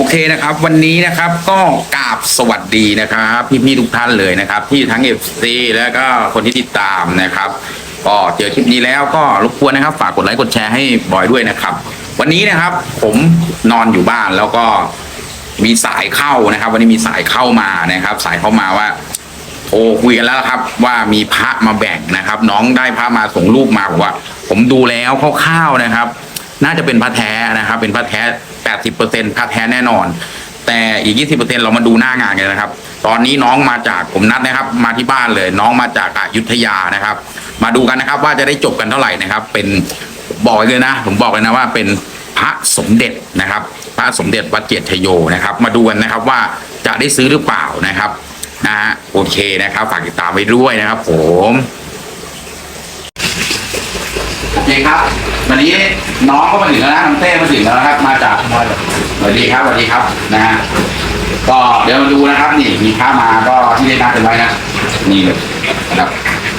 โอเคนะครับ วันนี้นะครับก็กราบสวัสดีนะครับ พี่ๆทุกท่านเลยนะครับ ที่ทั้งเอฟซีแล้วก็คนที่ติดตามนะครับ ก็เจอคลิปนี้แล้วก็รบกวนนะครับ ฝากกดไลค์กดแชร์ให้บอยด้วยนะครับ วันนี้นะครับผมนอนอยู่บ้านแล้วก็มีสายเข้านะครับ วันนี้มีสายเข้ามานะครับ สายเข้ามาว่าโทรคุยกันแล้วครับ ว่ามีพระมาแบ่งนะครับ น้องได้พระมาส่งรูปมาบอกว่า ผมดูแล้วคร่าวๆนะครับ น่าจะเป็นพระแท้นะครับ เป็นพระแท้แปดสิบเปอร์เซ็นพระแท้แน่นอน แต่อีกยี่สิบเปอร์เซ็นเรามาดูหน้างานกันนะครับ ตอนนี้น้องมาจากผมนัดนะครับ มาที่บ้านเลย น้องมาจากอยุธยานะครับ มาดูกันนะครับ ว่าจะได้จบกันเท่าไหร่นะครับ เป็นบอกเลยนะ ผมบอกเลยนะว่าเป็นพระสมเด็จนะครับ พระสมเด็จวัดเกียรติชโยนะครับ มาดูกันนะครับว่าจะได้ซื้อหรือเปล่านะครับนะฮะโอเคนะครับ ฝากติดตามไว้ด้วยนะครับ ผมโอเคครับ วันนี้น้องก็มาถึงแล้วนะน้องเต้มาถึงแล้วนะครับ มาจากสวัสดีครับสวัสดีครับนะฮะก็เดี๋ยวมาดูนะครับนี่มีพระมาก็ที่ได้นัดกันไว้นะนี่นะครับ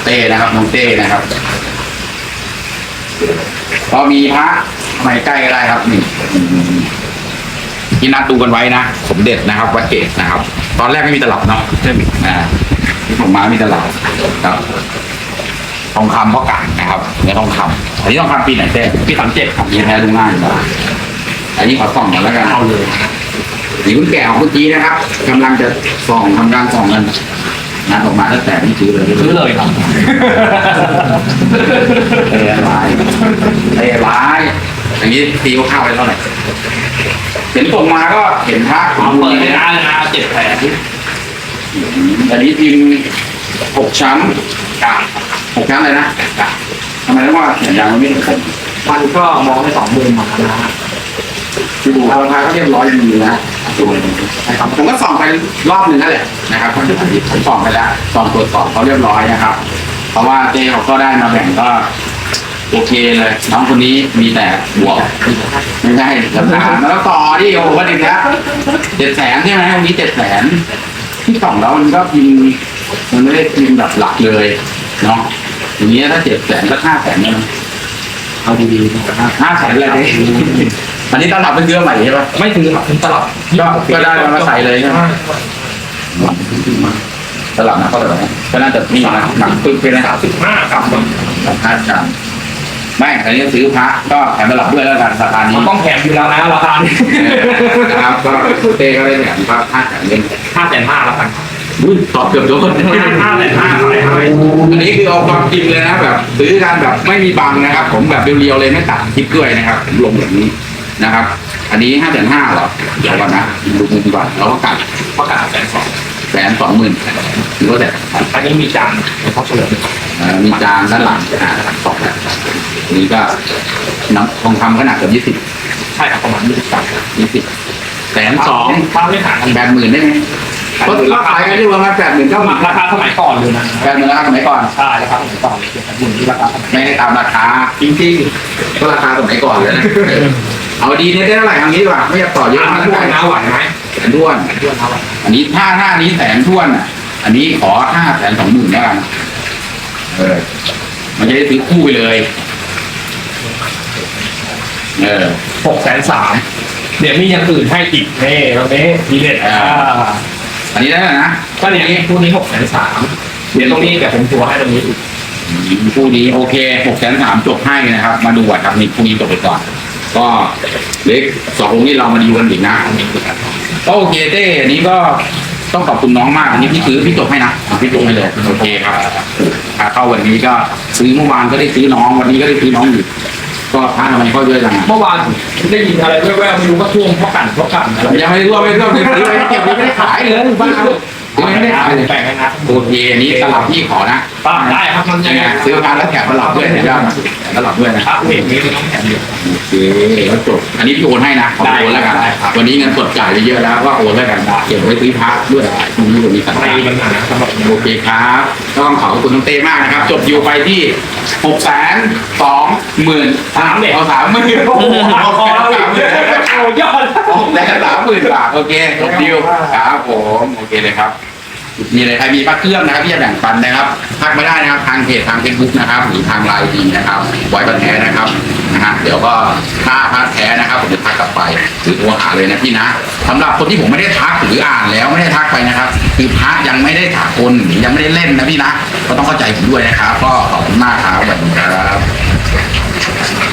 เต้นะครับน้องเต้นะครับก็มีพระไม่ใกล้ก็ได้ครับนี่ที่นัดดูกันไว้นะสมเด็จนะครับวัดเกตนะครับ ตอนแรกไม่มีตลับเนาะใช่ไหมอ่าที่ผมมามีตลับครับ ทองคำพ่อกางนะครับเนื้อทองคำอันนี้ทองคำปีไหนเต้ปีสามเจ็ดครับมีแท้ดูง่ายอยู่แล้วอันนี้ขอส่องก่อนแล้วกันเอาเลยนี่คุณแก่ของเมื่อกี้นะครับกำลังจะส่องทำการส่องกันนัดออกมาแล้วแต่ไม่ซื้อเลยซื้อเลยครับเตะร้ายเตะร้ายอย่างนี้ตีข้าวๆไปเท่าไหร่เห็นส่งมาก็เห็นพระเอาเปิดไม่ได้นะเจ็ดแผลอันนี้พิมพ์ หกชั้นกาหกชั้นเลยนะทำไมต้องว่าเขียนยางมันไม่ถึงผมมันก็มองได้สองมุมมานะฮะคือดูราคาก็เรียบร้อยดีนะส่วนนะครับผมก็ส่องไปรอบหนึ่งนั่นแหละนะครับท่านผู้ชมผมส่องไปแล้วส่องตรวจสอบเขาเรียบร้อยนะครับ เพราะว่าเจ๊เขาก็ได้มาแบ่งก็โอเคเลยน้องคนนี้มีแต่บวกไม่ใช่ราคาแล้วต่อที่โอ้โหวันนี้นะเจ็ดแสนใช่ไหมวันนี้เจ็ดแสนที่ส่องแล้วมันก็พิมพ์ มันไม่ได้พิมพ์แบบหลักเลยเนาะอย่างเงี้ยถ้าเจ็ดแสนก็ห้าแสนเนี่ยนะเอาดีๆนะครับห้าแสนเลยอันนี้ตลับเป็นเยอะใหม่ใช่ปะไม่ถือครับเป็นตลับก็ก็ได้มาใส่เลยใช่ไหมตลับนะก็เลยก็น่าจะนี่นะหนังปึ๊กไปนะสามสิบห้าครับสัมภาษณ์กันไม่อันนี้ซื้อพระก็แถมตลับด้วยแล้วกันสถานีมันต้องแถมอยู่แล้วนะราคานี้นะครับก็เต้ก็ได้แถมพระห้าแสนเงินห้าแสนห้าแล้วกัน อุ้ยตอบเกือบโดนห้าแสนห้าอะไรครับอันนี้คือเอาความจริงเลยนะแบบซื้อกันแบบไม่มีบังนะครับ ผมแบบเรียวๆเลยไม่ตัดคลิปด้วยนะครับผมลงแบบนี้นะครับ อันนี้ห้าแสนห้าหรอเดี๋ยวก่อนนะดูมุมก่อนเราก็กัดประกาศแสนสองแสนสองหมื่นหรือว่าแต่อันนี้มีจานเขาเฉลิมเอ่อมีจานด้านหลังอ่าสองแบบอันนี้ก็น้ำทองคำขนาดเกือบยี่สิบใช่ครับประมาณยี่สิบสามยี่สิบแสนสองถ้าไม่หารกันแปดหมื่นได้ไหม ก็ราคากันที่ประมาณแปดหมื่นเก้าหมื่นราคาสมัยก่อนเลยนะแปดหมื่นราคาสมัยก่อนใช่ราคาสมัยก่อนเจ็ดหมื่นที่ราคาสมัยไม่ได้ตามราคาจริงๆก็ราคาสมัยก่อนเลยนะเอาดีเนี่ยได้เท่าไหร่ทางนี้ดีกว่าไม่อยากต่อเยอะอันมากนั้นพวกน้าไหวไหมแสนท้วนด้วนน้าไหวอันนี้ถ้าถ้าอันนี้แสนท้วนอะ อันนี้ขอห้าแสนสองหมื่นแล้วกันเออ มันจะได้ซื้อคู่ไปเลยเออหกแสนสามเดี๋ยวมีอย่างอื่นให้อีกเน่ตรงนี้มีเด็ดอ่า อันนี้ได้แล้วนะก็เนี่ยคู่นี้หกแสนสามเดี๋ยวตรงนี้แต่ผมทัวร์ให้ตรงนี้อีกคู่นี้โอเคหกแสนสามจบให้นะครับ มาดูก่อนครับนี่คู่นี้จบไปก่อน ก็เล็กสององค์นี้เรามาดีกันอีกนะก็โอเคเต้อันนี้ก็ต้องขอบคุณน้องมากอันนี้พี่ซื้อพี่จบให้นะพี่จบให้เลยโอเคครับขาเข้าวันนี้ก็ซื้อเมื่อวานก็ได้ซื้อน้องวันนี้ก็ได้ซื้อน้องอีก พระมันก็เยอะจังเมื่อวานได้ยินอะไรแว่วๆไม่รู้ว่าท่วมเพราะกันเพราะกันอะไรยังไม่รู้ว่าไม่รู้ไม่ซื้เก็บไม่ได้ขายเลยบ้า ไม่ได้ขายเลยแบ่งกันะโอเคอันนี้ตลับพี่ขอนะป้าได้ครับมันยังไงซื้อมาแล้วแกะตลับด้วยเห็นไหมตลับด้วยนะครับเห็นนี้ต้องแถมเดียวโอเคแล้วจบอันนี้พี่โอนให้นะขอโอนแล้วกันวันนี้เงินสดจ่ายไปเยอะแล้วว่าโอนแล้วกันเก็บไว้ซื้อพักด้วยพรุ่งนี้วันนี้สัปไม่ามีห์ปัญหาสำหรับโอเคครับต้องขอบคุณน้องเต้มากนะครับ จบอยู่ไปที่หกแสนสองหมื่นสามเด็กเอาสามหมื่น อดหกแสามหมื่นบาทโอเคจบดิวครับผมโอเคเลยครับมีอะไรใครมีพระเครื่องนะครับที่จะแบ่งปันนะครับทักมาได้นะครับ ทางเพจทางเฟซบุ๊กนะครับหรือทางไลน์ดีนะครับไว้ประแท้นะครับนะฮะเดี๋ยวก็ถ้าพระแท้นะครับผมจะทักกลับไปหรือโทรหาเลยนะพี่นะสำหรับคนที่ผมไม่ได้ทักหรืออ่านแล้วไม่ได้ทักไปนะครับ คือพระยังไม่ได้ถากลหรือยังไม่ได้เล่นนะพี่นะก็ต้องเข้าใจผมด้วยนะครับ ก็ขอบคุณมากครับสวัสดีครับ